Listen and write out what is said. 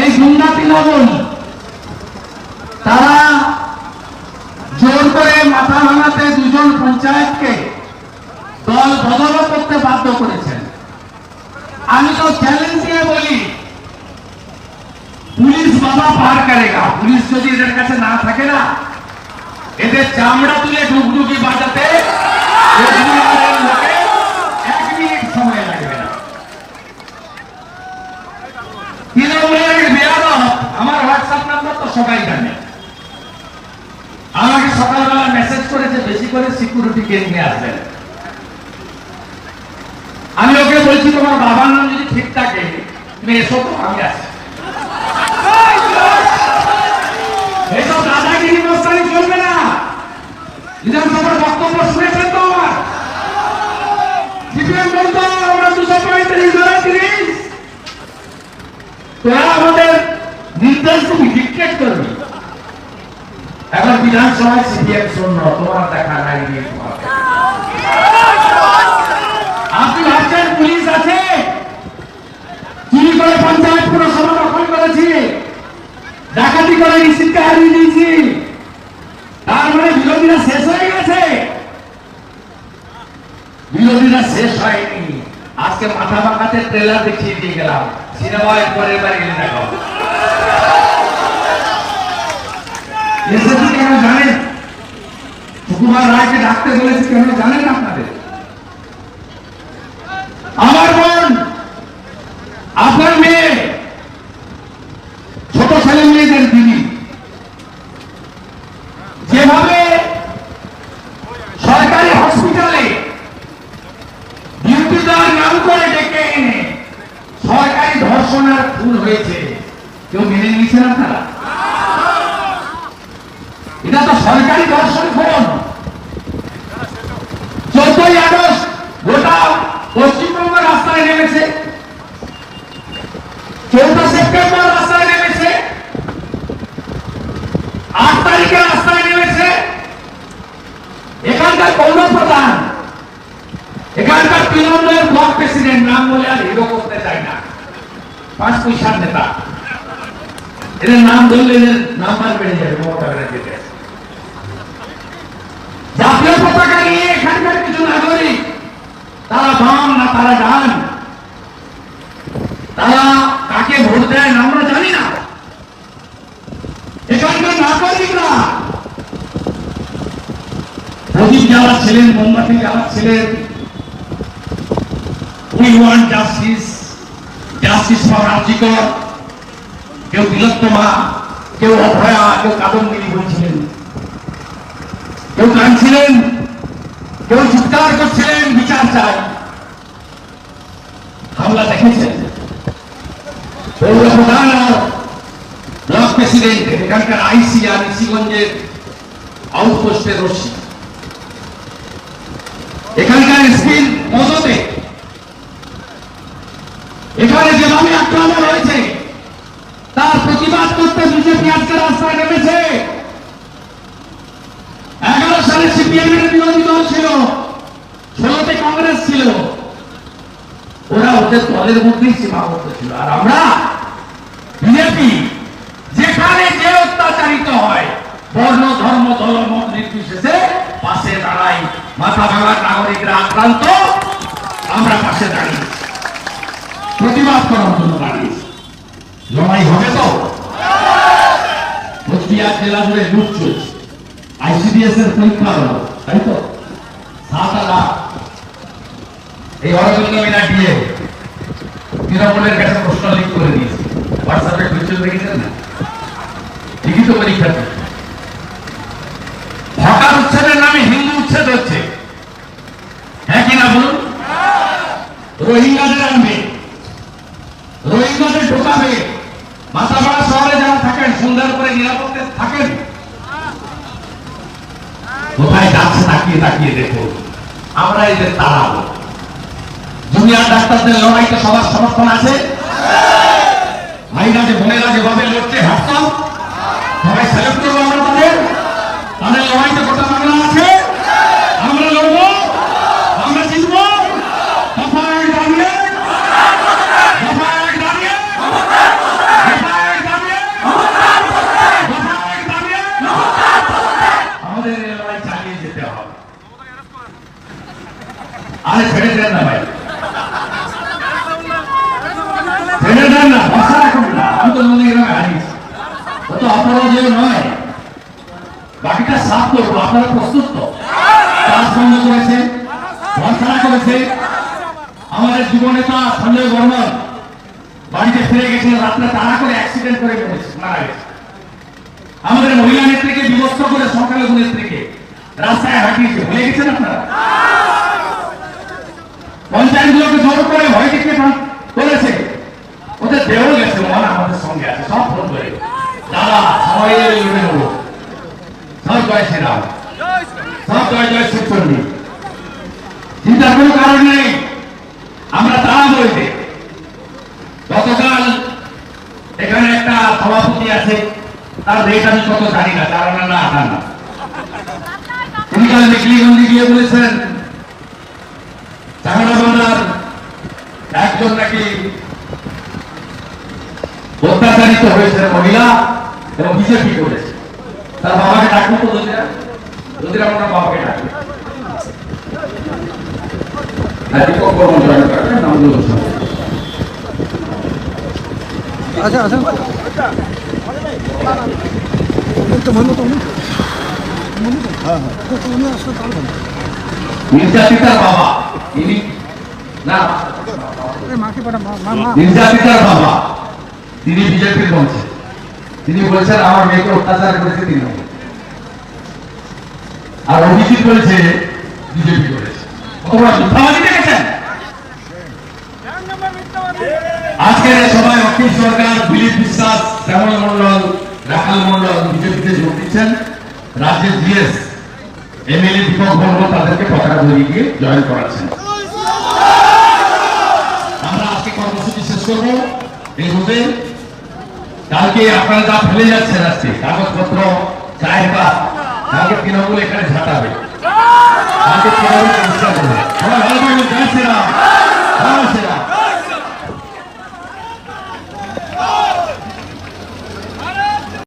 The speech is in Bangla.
এই গুন্ডা তৃণমূল, তারা জোর করে মাথা ভাঙাতে দুজন পঞ্চায়েতকে দল বদল করতে বাধ্য করেছেন। আমি তো চ্যালেঞ্জ দিয়ে বলি, পুলিশ বাবা পার করেগা। পুলিশ যদি এদের কাছে না থাকে না, এদের চামড়া তুলে ডুগডুগি বাজাতে এক মিনিট সময় লাগবে না তৃণমূলের বেয়াদব আমার হোয়াটসঅ্যাপ নাম্বার তো সবাই জানে। আমাকে সকালবেলা মেসেজ করেছে বেশি করে সিকিউরিটি কে নিয়ে আসবেন। আমি ওকে বলছি, তোমার বাবার নাম যদি ঠিক থাকে, তুমি এসো তো, আমি আসি এইসব দাদাগিরি মস্তানি চলবে না বিধানসভার বক্তব্য শুনেছেন তো আমার সিপিএম বলতো আমরা দুশো পঁয়ত্রিশ ধরে তিরিশ তোরা আমাদের নির্দেশ তুমি ডিক্টেট করবি এখন বিধানসভায় সিপিএম শূন্য তোমার দেখা নাই। আপনি ভাবছেন পুলিশ আছে চুরি করে পঞ্চায়েত পুরসভা দখল করেছি ডাকাতি করে রিসিপ্টকে হারিয়ে দিয়েছি তার মানে বিরোধীরা শেষ হয়ে গেছে বিরোধীরা শেষ হয়নি আজকে মাথা বাঁকাতে ট্রেলার দেখিয়ে দিয়ে গেলাম সিনেমায় পরের বার এলে দেখো এসেছি কেন জানেন সুকুমার রায়কে ডাকতে বলেছি কেন জানেন আপনাদের আমার বোন আপনার মেয়ে ছোট ছেলে মেয়েদের যেভাবে সরকারি হসপিটালে ডিউটি দেওয়ার নাম করে ডেকে এনে সরকারি ধর্ষণের খুন হয়েছে কেউ মেনে নিয়েছেন আপনারা? গোটা পশ্চিমবঙ্গ রাস্তায় নেমেছে। চৌঠা সেপ্টেম্বর রাস্তায় নেমেছে। আট তারিখে রাস্তায় নেমেছে। এখানকার পৌর প্রধান এখানকার তৃণমূলের ব্লক প্রেসিডেন্ট, নাম বলে আর হিরো করতে চাই না। পাঁচ পয়সার নেতা। এদের নাম ধরলে এদের নাম্বার বেড়ে যাবে মমতা ব্যানার্জিতে জাতীয় পতাকা নিয়ে এখানকার কিছু নাগরিক তারা বাম না, তারা ডান তারা কাকে ভোট দেয় আমরা জানি না। এখানকার নাগরিকরা। প্রদীপ জ্বালাচ্ছিলেন মোমবাতি জ্বালাচ্ছিলেন we want justice. Justice for R G Kar কেউ তিলোত্তমা, কেউ অভয়া, কেউ কাদম্বিনী বলছিলেন। কেউ কাঁদছিলেন কেউ চিৎকার করছিলেন। বিচার দেখেছেন ব্লক প্রেসিডেন্ট, এখানকার আইসি আর ঋষিগঞ্জের আউটপোস্টের রশ্মি এখানকার এসপির মদতে এখানে যেভাবে আক্রমণ হয়েছে, তার প্রতিবাদ করতে বিজেপি আজকে রাস্তায় নেমেছে। এগারো সালে সিপিএম এর দল ছিল ষোলোতে কংগ্রেস ছিল ওরা দলের মধ্যেই সীমাবদ্ধ ছিল। আর আমরা বিজেপি যেখানে যে অত্যাচারিত হয়, বর্ণ, ধর্ম, দল, মত নির্বিশেষে পাশে দাঁড়াই, মাথা ভাঙার নাগরিকরা আক্রান্ত, আমরা পাশে দাঁড়িয়ে প্রতিবাদ করার জন্য দাঁড়িয়েছি লড়াই হবে তো? কোচবিহার জেলা জুড়ে লুট চলছে। আইসিডিএস এর পরীক্ষা হলো, তাই তো? সাত লাখ এই অরবিন্দ মিনা দিয়ে তৃণমূলের কাছে প্রশ্ন লিক করে দিয়েছে। হোয়াটসঅ্যাপে ভিডিও দেখেছেন না? লিখিত পরীক্ষাতে ভোটার উচ্ছেদের নামে হিন্দু উচ্ছেদ হচ্ছে। হ্যাঁ কিনা বলুন? রোহিঙ্গাদের আনবে রোহিঙ্গাদের ঢোকাবে মাথাপাড়া শহরে যারা থাকেন সন্ধ্যার পরে নিরাপত্তা থাকেন, কোথায় যাচ্ছে তাকিয়ে তাকিয়ে দেখো আমরা এদের তাড়াবো। জুনিয়র ডাক্তারদের লড়াইতে সবার সমর্থন আছে? ভাইরা যে বোনেরা যেভাবে লড়তে সবাই না না। ভাষা আপনারা তা। করে অ্যাক্সিডেন্ট করে মারা আমাদের মহিলা নেত্রীকে বিভস্ত করে সংখ্যালঘু নেত্রীকে রাস্তায় হাঁটিয়েছে। ভুলে গেছেন আপনারা? পঞ্চায়েতগুলোকে জোর করে সঙ্গে আছে সব ফোন করে দাদা সবাই লড়ে নেব সব জয় শ্রীরাম সব জয় আমরা তারা বলতে গতকাল এখানে একটা সভাপতি আছে। তার রেট আমি কত জানি না, তার না না। তিনি কাল মেকলিগঞ্জে গিয়ে বলেছেন হয়েছে মহিলা এবং বিজেপি করেছে। তার বাবাকে ডাকবো তো যদিরা। যদিরা আপনার বাবাকে ডাকবে। করবেন। আচ্ছা আচ্ছা। হ্যাঁ হ্যাঁ নির্যাতিতার বাবা না। মাকে পাঠা নির্যাতিতার বাবা। তিনি বিজেপির মঞ্চে তিনি বলছেন, আমার মেয়েকে অত্যাচার করেছে তিনি। আর অভিজিৎ বলেছে, বিজেপি করেছে। আজকের সভায় অখিল সরকার, দিলীপ বিশ্বাস, শ্যামল মন্ডল রাখাল মন্ডল বিজেপিতে যোগ দিচ্ছেন। রাজ্যের জিএস, এমএলএ দীপক বর্মন তাদেরকে পতাকা ধরিয়ে দিয়ে জয়েন করাচ্ছেন। আমরা আজকে কর্মসূচি শেষ করব। এই রোদে কালকে আপনারা যা ফেলে যাচ্ছেন আজকে, কাগজপত্র, চায়ের কাপ কালকে তৃণমূল এখানে ঝাঁটাবে। কালকে তৃণমূল চেষ্টা ভালো